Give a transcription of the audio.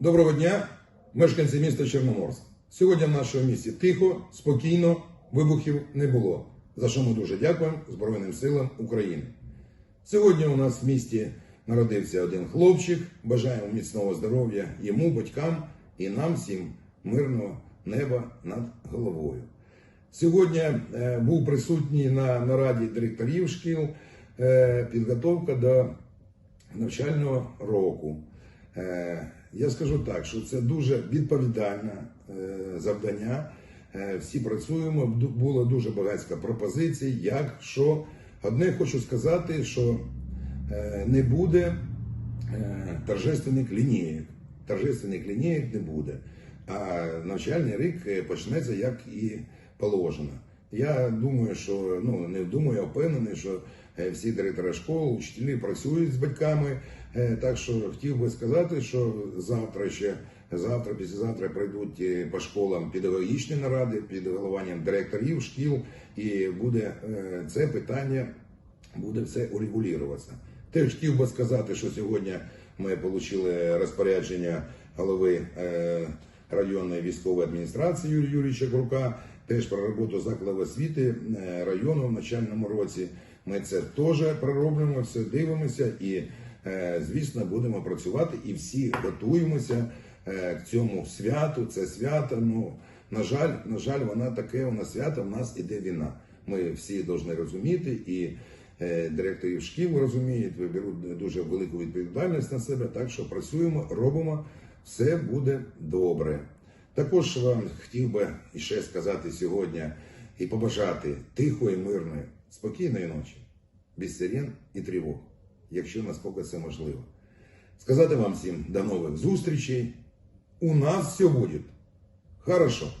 Доброго дня, мешканці міста Чорноморськ. Сьогодні в нашому місті тихо, спокійно, вибухів не було. За що ми дуже дякуємо Збройним силам України. Сьогодні у нас в місті народився один хлопчик. Бажаємо міцного здоров'я йому, батькам і нам всім мирного неба над головою. Сьогодні е, був присутній на нараді директорів шкіл е, підготовка до навчального року. Я скажу так, що це дуже відповідальне е, завдання. Е, Всі працюємо. Було дуже багатько пропозицій, як, що. Одне хочу сказати, що е, не буде торжественних лінійок. Торжественних лінійок не буде. А навчальний рік почнеться як і положено. Я думаю, що ну не думаю, а впевнений, що е, всі директори школ, учителі працюють з батьками. Е, Так що хотів би сказати, що завтра ще завтра, післязавтра прийдуть е, по школам педагогічні наради під головуванням директорів шкіл, і буде це питання буде все урегулюватися. Теж хотів би сказати, що сьогодні ми отримали розпорядження голови районної військової адміністрації Юрія Юрійовича Крука, теж про роботу закладів освіти е, району в начальному році. Ми це теж пророблюємо, все дивимося і, е, звісно, будемо працювати і всі готуємося е, к цьому святу. Це свято. Ну, на жаль, на жаль, вона таке у нас свято, в нас іде війна. Ми всі повинні розуміти, і директорів шкіл розуміють, ви беруть дуже велику відповідальність на себе. Так що працюємо, робимо, все буде добре. Також вам хотів би іще сказати сьогодні і побажати тихої, мирної, спокійної ночі, без сирен і тривог, якщо наскільки це можливо. Сказати вам всім до нових зустрічей. У нас все буде хорошо.